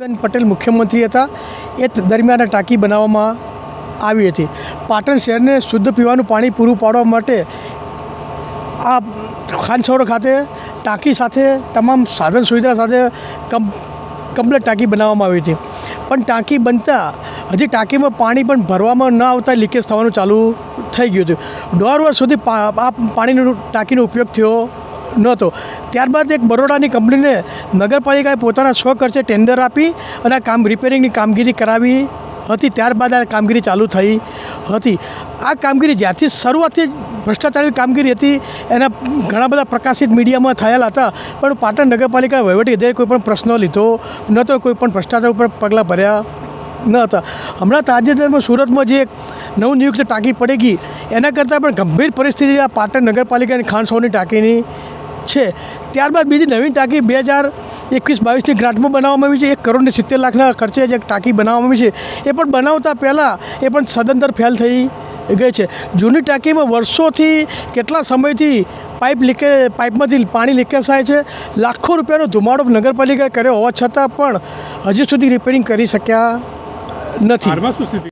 બેન પટેલ મુખ્યમંત્રી હતા. એ દરમિયાન ટાંકી બનાવવામાં આવી હતી. પાટણ શહેરને શુદ્ધ પીવાનું પાણી પૂરું પાડવા માટે આ ખાનસરોવર ખાતે ટાંકી સાથે તમામ સાધન સુવિધા સાથે કમ કમ્પ્લેટ ટાંકી બનાવવામાં આવી હતી. પણ ટાંકી બનતા હજી ટાંકીમાં પાણી પણ ભરવામાં ન આવતા લીકેજ થવાનું ચાલુ થઈ ગયું હતું. દોઢ વર્ષ સુધી આ પાણીનો ટાંકીનો ઉપયોગ થયો નહોતો. ત્યારબાદ એક બરોડાની કંપનીને નગરપાલિકાએ પોતાના સ્વ ખર્ચે ટેન્ડર આપી અને આ કામ રિપેરિંગની કામગીરી કરાવી હતી. ત્યારબાદ આ કામગીરી ચાલુ થઈ હતી. આ કામગીરી જ્યારથી શરૂઆતથી ભ્રષ્ટાચારની કામગીરી હતી, એના ઘણા બધા પ્રકાશિત મીડિયામાં થયેલા હતા, પણ પાટણ નગરપાલિકા વહીવટી અધિકારી કોઈ પણ પ્રશ્નો લીધો નહોતો, કોઈ પણ ભ્રષ્ટાચાર ઉપર પગલાં ભર્યા ન હતા. હમણાં તાજેતરમાં સુરતમાં જે નવનિયુક્ત ટાંકી પડી ગઈ, એના કરતાં પણ ગંભીર પરિસ્થિતિ આ પાટણ નગરપાલિકાની ખાનસોની ટાંકીની છે. ત્યારબાદ બીજી નવીન ટાંકી બે હજાર એકવીસ બાવીસની ગ્રાન્ટમાં બનાવવામાં આવી છે. એક કરોડ ને સિત્તેર લાખના ખર્ચે જે ટાંકી બનાવવામાં આવી છે. એ પણ બનાવતા પહેલાં એ પણ સદંતર ફેલ થઈ ગઈ છે. જૂની ટાંકીમાં વર્ષોથી કેટલા સમયથી પાઇપ લીકે, પાઇપમાંથી પાણી લીકેજ થાય છે. લાખો રૂપિયાનો ધુમાડો નગરપાલિકાએ કર્યો હોવા છતાં પણ હજી સુધી રિપેરિંગ કરી શક્યા નથી.